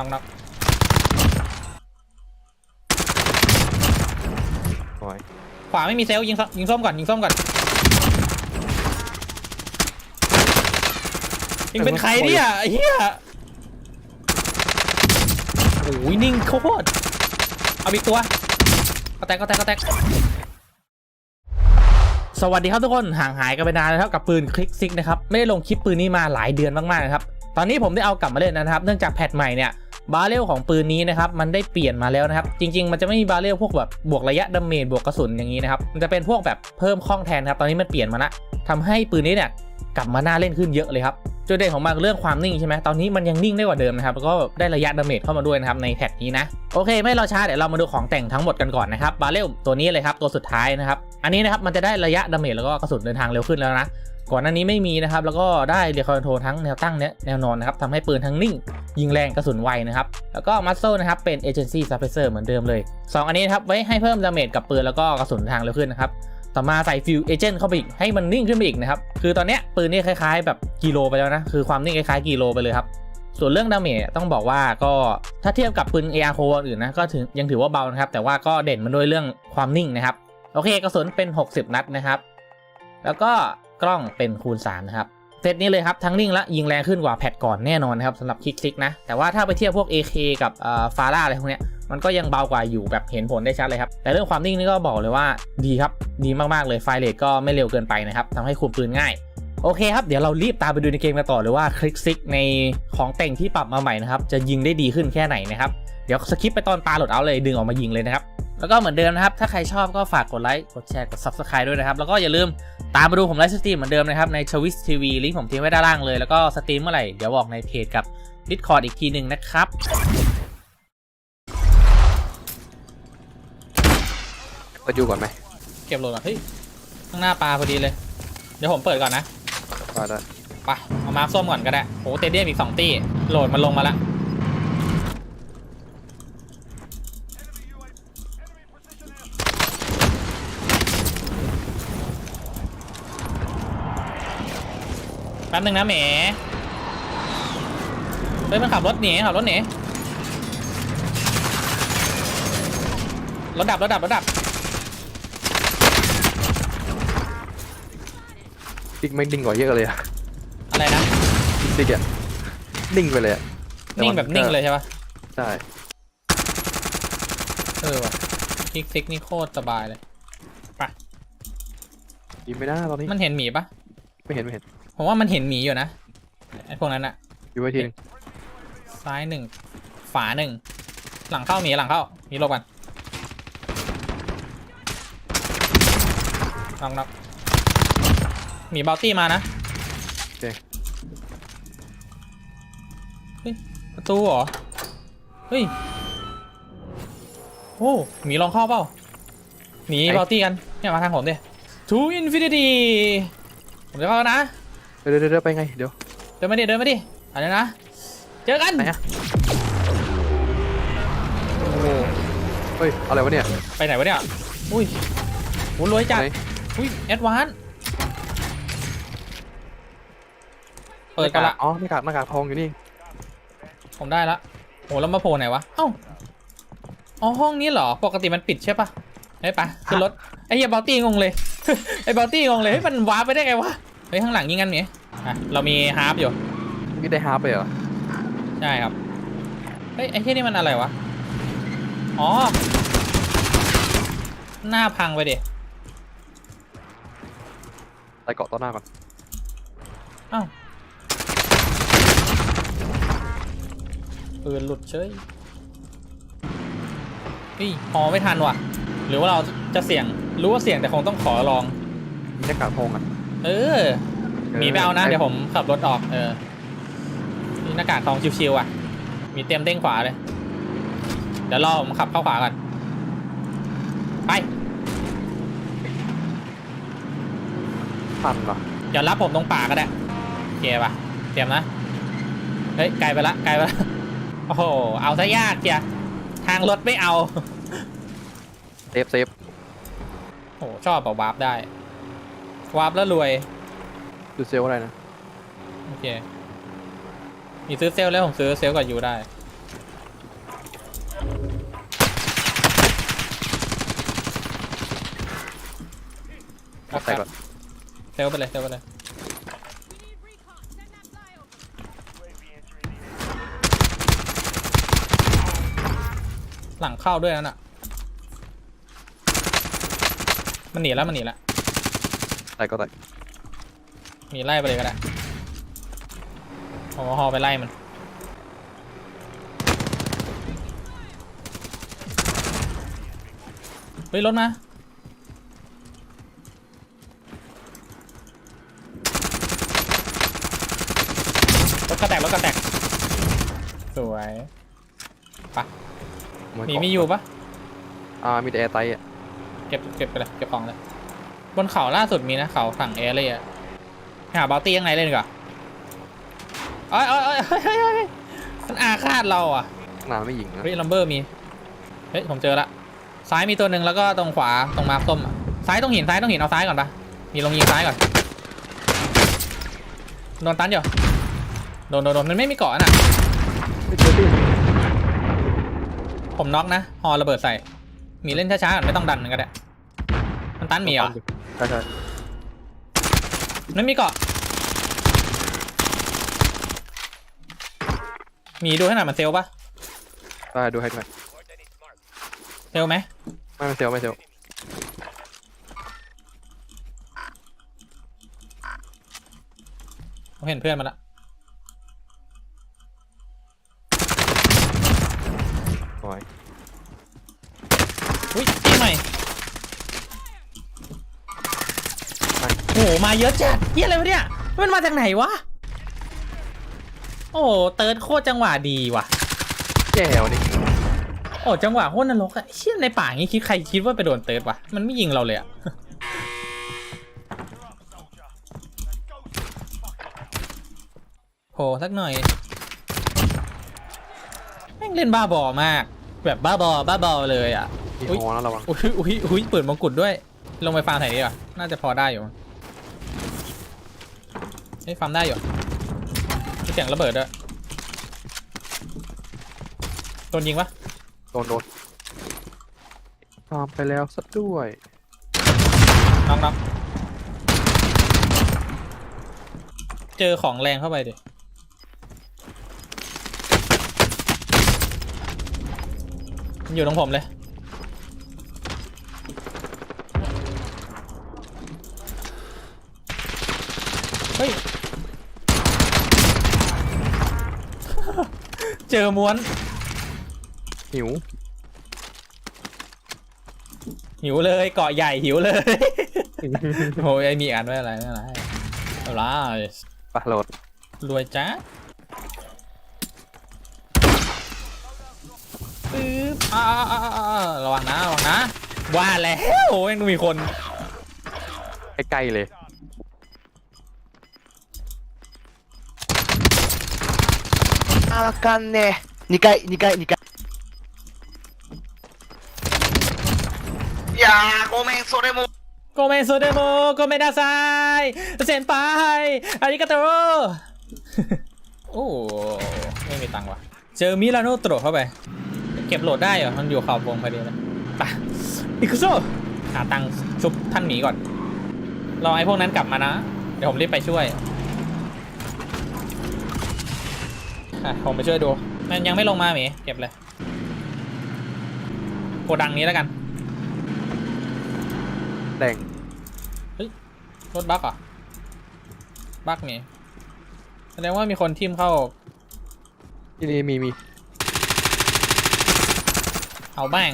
น็อกน็อกโอ้ยขวาไม่มีเซลลยิงส้มยิงส้มก่อนยิงส้มก่อนยิงเป็นใครเนี่ยไอ้เฮียโอ้ยนิ่งโคตรเอาอีกตัวก็แตกก็แตกก็แตกสวัสดีครับทุกคนห่างหายกันไปนานแล้วครับกับปืนคลิกซิกนะครับไม่ได้ลงคลิปปืนนี้มาหลายเดือนมากๆนะครับตอนนี้ผมได้เอากลับมาเล่นนะครับ เนื่องจากแพทใหม่เนี่ย บาเรลของปืนนี้นะครับมันได้เปลี่ยนมาแล้วนะครับ จริง ๆ มันจะไม่มีบาเรลพวกแบบบวกระยะดาเมจบวกกระสุนอย่างนี้นะครับมันจะเป็นพวกแบบเพิ่มข้องแทนครับตอนนี้มันเปลี่ยนมาละทำให้ปืนนี้เนี่ยกลับมาน่าเล่นขึ้นเยอะเลยครับจุดเด่นของมันเรื่องความนิ่งใช่ไหมตอนนี้มันยังนิ่งได้กว่าเดิมนะครับแล้วก็ได้ระยะดาเมจเข้ามาด้วยนะครับในแพทนี้นะโอเค ไม่รอช้าเดี๋ยวเรามาดูของแต่งทั้งหมดกันก่อนนะครับบาเรลตัวนี้เลยครับตัวสุดท้ายนะครับอันนี้นะครับมันจะได้ระยะดาเมจแล้วก็กระสุนเดินทางเร็วขึ้นแล้วนะ ก่อนหน้านี้ไม่มีนะครับ แล้วก็ได้เรียคอนโทรทั้งแนวตั้งแนวนอนนะครับทำให้ปืนทั้งนิ่ง ยิงแรงกระสุนไวนะครับ แล้วก็มัสเซลนะครับเป็น Agency Suppressor เหมือนเดิมเลย 2 อันนี้นครับไว้ให้เพิ่มดาเมจกับปืนแล้วก็กระสุนทางเร็วขึ้นนะครับต่อมาใส่ฟิวเอเจนต์เข้าไปอีกให้มันนิ่งขึ้นไปอีกนะครับคือตอนเนี้ยปืนนี่คล้ายๆ แบบกิโลไปแล้วนะคือความนิ่งคล้ายๆกิโลไปเลยครับส่วนเรื่องดาเมจต้องบอกว่าก็ถ้าเทียบกับปืน AR โคอื่นนะก็ถือยังถือว่าเบานะครับ แต่ว่าก็เด่นมันด้วยเรื่องความนิ่งนะครับ โอเคกระสุนเป็น 60 นัดนะครับ แล้วก็ กล้องเป็นคูณ 3 นะครับเซตนี้เลยครับ ทั้งนิ่งและยิงแรงขึ้นกว่าแพทก่อนแน่นอนนะครับสำหรับคลิกซิกนะ แต่ว่าถ้าไปเทียบพวก AK กับฟาร่าอะไรพวกเนี้ยมันก็ยังเบากว่าอยู่แบบเห็นผลได้ชัดเลยครับ แต่เรื่องความนิ่งนี่ก็บอกเลยว่าดีครับ ดีมากๆเลยไฟเรทก็ไม่เร็วเกินไปนะครับทำให้คุมปืนง่ายโอเคครับ เดี๋ยวเรารีบตามไปดูในเกมกันต่อเลยว่าคลิกซิกในของแต่งที่ปรับมาใหม่นะครับ จะยิงได้ดีขึ้นแค่ไหนนะครับ เดี๋ยวสคิปไปตอนปลาโหลดเอาเลยดึงออกมายิงเลยนะครับ แล้วก็เหมือนเดิมนะครับ ถ้าใครชอบก็ฝากกดไลค์ กดแชร์ กด Subscribe ด้วยนะครับ แล้วก็อย่าลืมตามมาดูผมไลฟ์สตรีมเหมือนเดิมนะครับ ในชวิสทีวีลิงก์ผมทิ้งไว้ด้านล่างเลย แล้วก็สตรีมเมื่อไหร่ เดี๋ยวบอกในเพจกับ Discord อีกทีหนึ่งนะครับ เปิดยูก่อนไหมเก็บโหลดก่อนเฮ้ย ข้างหน้าปลาพอดีเลย เดี๋ยวผมเปิดก่อนนะได้ได้ ไปเอามาร์คส้มก่อนก็ได้โอ้เตเดียมอีก2ตี้โหลดมันลงมาละ แป๊บนึงนะแหมเฮ้ยมันขับรถหนีขับรถหนีรถดับรถดับรถดับติ๊กไม่นิ่งกว่าเยอะเลยอะอะไรนะติ๊กอะนิ่งไปเลยอะนิ่งแบบนิ่งเลยใช่ปะใช่เออว่ะคลิกซิกนี่โคตรสบายเลย ยิงไม่ได้ตอนนี้มันเห็นหมีปะไม่เห็นไม่เห็น ผมว่ามันเห็นหมีอยู่นะไอ้พวกนั้นอะอยู่ไว้ทีนึงซ้ายหนึ่งฝาหนึ่งหลังเข้าหมีหลังเข้าหมีหลบกันน็อกน็อกหมีเบลตี้มานะเฮ้ยประตูเหรอเฮ้ยโอ้หมีลองเข้าเปล่าหมีเบลตี้กันเนี่ยมาทางผมดิ to infinity ผมจะเข้าแล้วนะ เดี๋ยวเดี๋ยวเดี๋ยวไปไง เดี๋ยว เดินมาดิเดินมาดิอะไรนะ เจอกันไหนอะเฮ้ย อะไรวะเนี่ยไปไหนวะเนี่ย อุ้ยโหรวยจัด ไหนอุ้ยแอดวานเปิดกันละอ๋อหน้ากากหน้ากากทองอยู่นี่ ผมได้ละโหแล้วมาโผล่ไหนวะ เอ้า อ๋อ ห้องนี้เหรอ ปกติมันปิดใช่ปะเฮ้ยไปขึ้นรถ ไอ้เหี้ยบอลตี้งงเลย ไอ้บอลตี้งงเลยเฮ้ยมันวาร์ปไปได้ไงวะ เฮ้ย ข้างหลังยิงกันเนี่ย อะเรามีฮาร์ปอยู่นี่ได้ฮาร์ปไปเหรอ ใช่ครับ เฮ้ย ไอ้ที่นี่มันอะไรวะ อ๋อ หน้าพังไปดิใส่เกาะต่อหน้าก่อน อ้าวปืนหลุดเฉยเฮ้ยพอไม่ทันว่ะ หรือว่าเราจะเสี่ยง รู้ว่าเสี่ยงแต่คงต้องขอลองมีหน้ากากทองอะ เออ มีไปเอานะ เดี๋ยวผมขับรถออก เออ นี่หน้ากากทองชิวๆอะ มีเตรียมเด้งขวาเลย เดี๋ยวรอผมขับเข้าขวาก่อน ไปพันเหรอเดี๋ยวรับผมตรงป่าก็ได้โอเคป่ะ เตรียมนะ เฮ้ย ไกลไปละ ไกลไปละ โอ้โห เอาซะยากเจียทางรถไม่เอา เซฟเซฟโอ้โหชอบแบบวาร์ปได้ วาร์ปแล้วรวย จุดเซลล์อะไรนะ โอเค มีซื้อเซลแล้วผมซื้อเซลก่อนอยู่ได้ เอาใส่ก่อน เซลไปเลยเซลไปเลย หลังเข้าด้วยนั่นอะ มันหนีแล้วมันหนีแล้วไปก็ไป หนีไล่ไปเลยก็ได้ผมเอาฮอไปไล่มัน เฮ้ยรถมารถกระแตกรถกระแตก สวยปะนหมีเกาะมีอยู่ปะอ่ามีแต่แอร์ไตอะ เก็บเก็บไปเลยเก็บของเลย บนเขาล่าสุดมีนะเขาฝั่งเอเลยอะ ไปหาบาตี้ยังไงเล่นดีกว่าเอ้ยเอ้ยเอ้ยเฮ้ยเฮ้ยเฮ้ยมันอาฆาตเราอะนานไม่ยิงนะเฮ้ยลัมเบอร์มี เฮ้ย ผมเจอละ ซ้ายมีตัวหนึ่งแล้วก็ตรงขวาตรงมาร์คส้มอะซ้ายตรงหินซ้ายตรงหินเอาซ้ายก่อนปะมีลงยิงซ้ายก่อน โดนตันอยู่โดนโดนโดนมันไม่มีเกาะน่ะ ไม่เจอที่ผมน็อกนะฮอระเบิดใส่ มีเล่นช้าๆก่อนไม่ต้องดันก็ได้ มันตันมีเหรอ ใช่ใช่ ไม่มีเกาะมีดูให้หน่อยมันเซลลปะได้ดูให้ด้วยเซลลไหมไม่ไม่เซลลไม่เซลลผมเห็นเพื่อนมันละโอ้ยอุ้ยที่ใหม่โอ้โหมาเยอะจัดเฮียอะไรวะเนี่ยมันมาจากไหนวะ โอ้โหเติร์ดโคตรจังหวะดีว่ะแย่วันนี้โอ้จังหวะโคตรนรกอะเชี่ยในป่างี้คิดใครคิดว่าไปโดนเติร์ดวะมันไม่ยิงเราเลยอะโหสักหน่อยแม่งเล่นบ้าบอมาก แบบบ้าบอบ้าบอเลยอะมีอุ๊ยฮอนะระวังอุ้ยอุ้ยอุ้ยเปิดมงกุฎด้วย ลงไปฟาร์มไหนดีวะน่าจะพอได้อยู่ เฮ้ยฟาร์มได้อยู่มีเสียงระเบิดด้วยโดนยิงปะโดนโดนตามไปแล้วสักด้วยน้องน้องเจอของแรงเข้าไปดิมันอยู่ตรงผมเลย เจอม้วนหิว หิวเลยเกาะใหญ่หิวเลยโอ้ยไอ้มีอ่านไว้อะไรไม่อะไรเอาละปะโหลดรวยจ้าปึ๊บอ่าอ่าอ่าอ่าระวังนะระวังนะว่าแล้วโอ้ยมีคนใกล้ๆเลย あわかんねえ。二回、二回、二回。いやー、ごめん、それも。 โกเมนโซเดโมโกเมนดาไซเซนไปอาริกาโต โอ้ไม่มีตังค์ว่ะ เจอมิลานโนโตรเข้าไป เก็บโหลดได้เหรอ มันอยู่ขอบวงพอดีเลยไปอิคุโซหาตังค์ชุบท่านหมีก่อน รอไอ้พวกนั้นกลับมานะ เดี๋ยวผมรีบไปช่วย อะผมไปช่วยดู มันยังไม่ลงมาหมีเก็บเลยโกดังนี้แล้วกัน แดงรถบักเหรอะบักมีแสดงว่ามีคนทิมเข้า ที่นี่มีมี เอาแบ้ง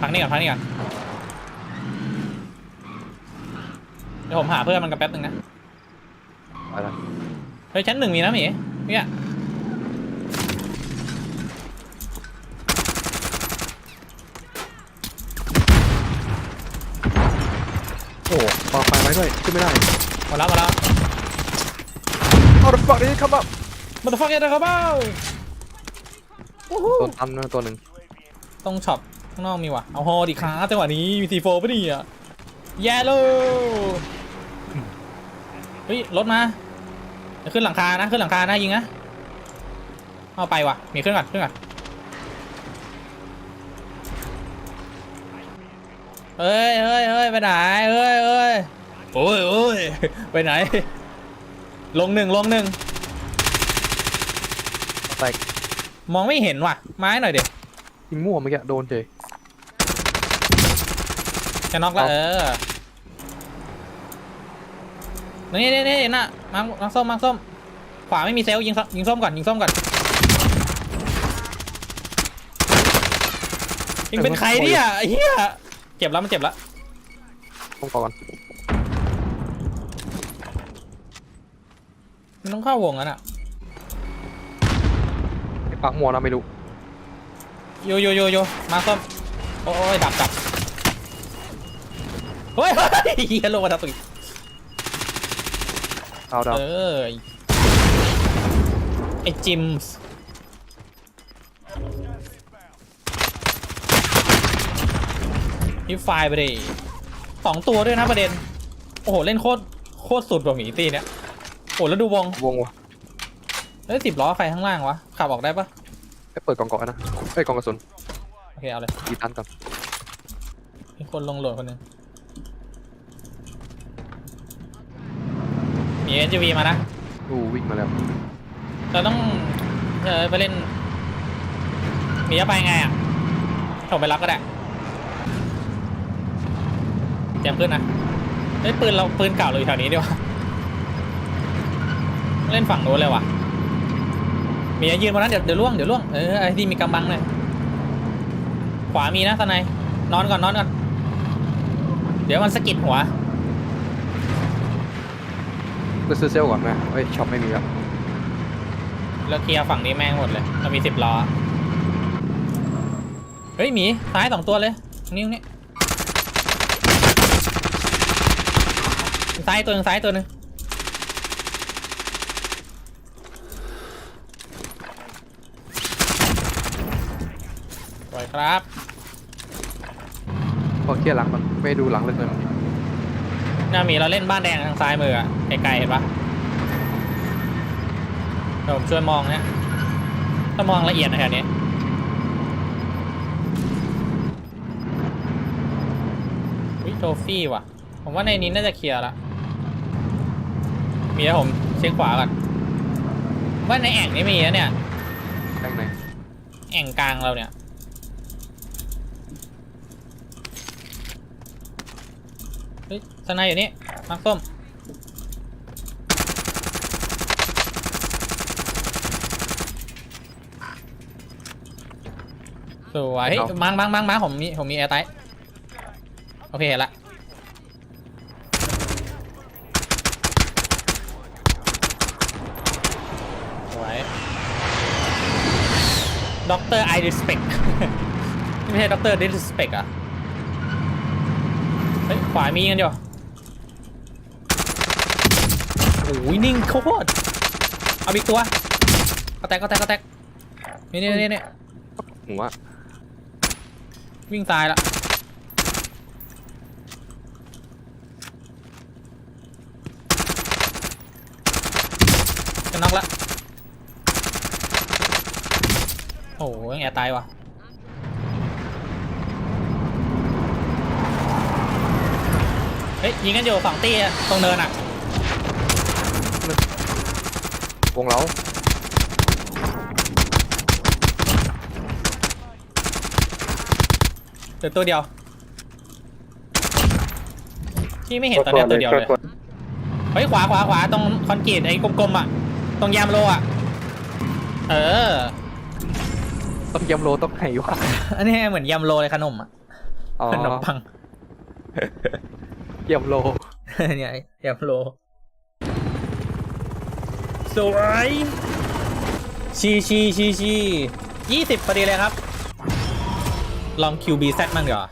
พักนี่ก่อนพักนี่ก่อน เดี๋ยวผมหาเพื่อนมันกันแป๊บนึงนะอะไรเฮ้ยชั้นหนึ่งมีนะหมีเนี่ยโอ้ปาไฟไว้ด้วยขึ้นไม่ได้หมดแล้วหมดแล้วเอาดับฝักนี้ครับว่ามาตฟักยังไงครับเบ้าวู้ฮู้โดนตันนะตัวหนึ่งตรงช็อปข้างนอกมีว่ะเอาฮอดิค้าจังหวะนี้มีทีโฟป่ะเนี่ยแย่โล เฮ้ยรถมาเดี๋ยวขึ้นหลังคานะขึ้นหลังคานะยิงนะเอาไปว่ะมีขึ้นก่อนขึ้นก่อนเฮ้ยเฮ้ยเฮ้ยไปไหนเฮ้ยเฮ้ยโอ้ยโอ้ยไปไหน ลงหนึ่งลงหนึ่งแตกมองไม่เห็นว่ะไม้หน่อยเด็ยิงมั่วเมื่อกี้โดนเจจะน็อกแล้วเออ นี่นี่นี่น่ะมังมังส้มมังส้ม ขวาไม่มีเซลล์ยิงส้มยิงส้มก่อนยิงส้มก่อนยิงเป็นใครเนี่ยไอ้เฮียเจ็บแล้วมันเจ็บแล้วต้องก่อนมันต้องเข้าวงกันอะไอ้ปากมัวนะไม่รู้โยโยโยโยมาส้มโอ้ยดับดับเฮ้ยเฮ้ยเฮียโลมาดับตุก เอาดาวเออไอ้ไอ้จิมส์ฮิปไฟล์ไปดิสองตัวด้วยนะประเด็น โอ้โห เล่นโคตรโคตรสุดกว่าหมีตีเนี่ย โอ้แล้วดูวงวงวะเฮ้ยสิบล้อใครข้างล่างวะ ขับออกได้ปะไปเปิดกล่องเกาะนะเอ้ยกล่องกระสุนโอเค เอาเลย กีตันก่อนมีคนลงโหลดคนหนึ่ง เอ็นจีวีมานะดูวิ่งมาแล้วเราต้องเออไปเล่นมีจะไปไงอะผมไปรับก็ได้เตรียมขึ้นนะเฮ้ยปืนเราปืนเก่าเราอยู่แถวนี้ดีกว่าเล่นฝั่งโน้นเลยว่ะมียืนบนนั้นเดี๋ยวเดี๋ยวล่วงเดี๋ยวล่วงเออไอ้ที่มีกำบังเลยขวามีนะตอนในนอนก่อนนอนก่อนเดี๋ยวมันสะกิดหัว ไปซื้อเซลลก่อนไหมเฮ้ยช็อปไม่มีแล้วเราเคลียร์ฝั่งนี้แม่งหมดเลยเรามีสิบล้อ เฮ้ยหมีซ้ายสองตัวเลยตรงนี้ตรงนี้ซ้ายตัวหนึงซ้ายตัวหนึงสวยครับพอเคลียร์หลังก่อนไม่ดูหลังเลยเลยมั นหน้าหมีเราเล่นบ้านแดงทางซ้ายมืออะไกลๆเห็นปะเดี๋ยวผมช่วยมองเนี่ยต้องมองละเอียดนะแถวนี้วิโทฟี่ว่ะ ผมว่าในนี้น่าจะเคลียร์ละมีแล้วผมเช็คขวาก่อนว่าในแอ่งนี้มีนะเนี่ยแตงไหนแอ่งกลางเราเนี่ย ฮ้ยสนายอยู่นี่มักส้มสวยเฮ้ยมังมังมังมังผมมีผมมีแอร์ไตโอเคเห็นละสวยด็อกเตอร์ไอริสเปกไม่ใช่ด็อกเตอร์ดิสเปกอะ เฮ้ยขวามีกันอยู่โอ้ยนิ่งโคตรเอาอีกตัวก็แตกก็แตกก็แตกนี่นี่นี่นี่หัววิ่งตายละจะน็อกละโอ้ยแอร์ตายว่ะ เฮ้ยยิงกันอยู่สองตีอะตรงเนินอะวงเราเหลือตัวเดียวที่ไม่เห็นตอนเนี้ยตัวเดียวเลยเฮ้ยขวาขวาขวาตรงคอนกรีตไอ้กลมๆอะตรงยามโลอะเออต้องยำโลต้องไหนวะอันนี้เหมือนยำโลเลยขนมอะอ๋อ ขนมปัง ยำโล เนี่ยยำโลสวยชีชีชีชียี่สิบพอดีเลยครับ ลอง QBZ มั่งเดี๋ยวา